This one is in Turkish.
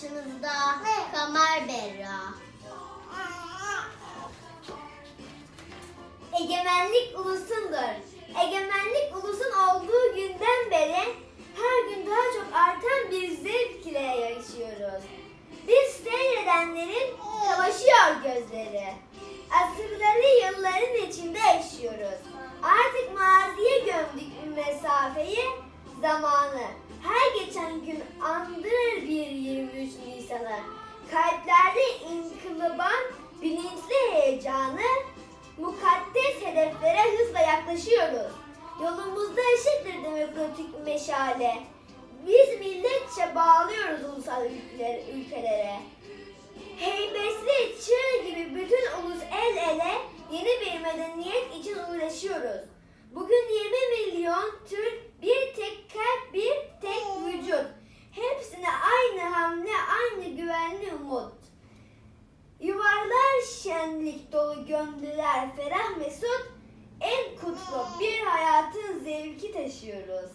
Karşınızda Kamer Berra. Egemenlik ulusundur. Egemenlik ulusun olduğu günden beri her gün daha çok artan bir zevk ile yaşıyoruz. Biz seyredenlerin kamaşıyor gözleri. Asırları yılların içinde yaşıyoruz. Artık maziye gömdük bir mesafeyi, zamanı. Her geçen gün andırır bir 23 Nisan'ı. Kalplerde inkılıban bilinçli heyecanı, mukaddes hedeflere hızla yaklaşıyoruz. Yolumuzda ışıktır demokratik meşale. Biz milletçe bağlıyoruz ulusal ülkeler- ülkelere. Heybesli çığ gibi bütün ulus el ele yeni bir medeniyet için uğraşıyoruz. Bugün 20 milyon gönlüler ferah mesut. En kutlu bir hayatın zevki taşıyoruz.